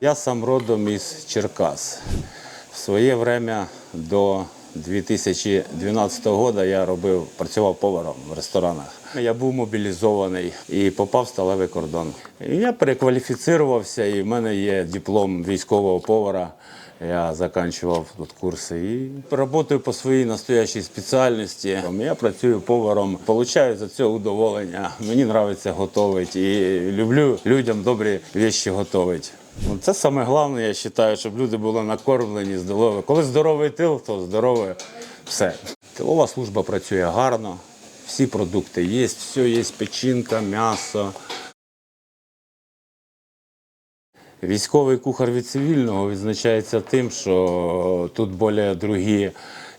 Я сам родом із Черкас. В своє время до 2012 року я робив, працював поваром в ресторанах. Я був мобілізований і попав в сталевий кордон. Я перекваліфіцирувався, і в мене є диплом військового повара. Я закінчував тут курси і працюю по своїй настоящій спеціальності. Я працюю поваром, получаю за це удоволення. Мені подобається готувати і люблю людям добрі речі готувати. Ну, Це саме головне, я вважаю, щоб люди були накормлені, здорові. Коли здоровий тил, то здорове все. Тилова служба працює гарно, всі продукти є, все є, печінка, м'ясо. Військовий кухар від цивільного відзначається тим, що тут більш другі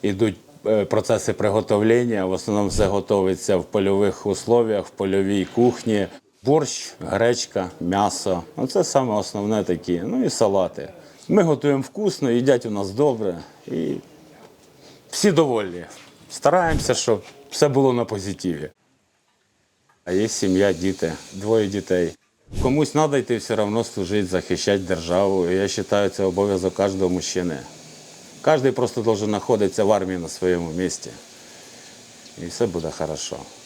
йдуть е, процеси приготовлення. В основному все готується в польових условіях, в польовій кухні. Борщ, гречка, м'ясо. Ну, це саме основне такі. Ну і салати. Ми готуємо вкусно, їдять у нас добре. І всі довольні. Стараємося, щоб все було на позитиві. А є сім'я, діти, двоє дітей. Комусь треба йти все одно служити, захищати державу. І я вважаю, це обов'язок кожного мужчини. Кожен просто має знаходитися в армії на своєму місці. І все буде добре.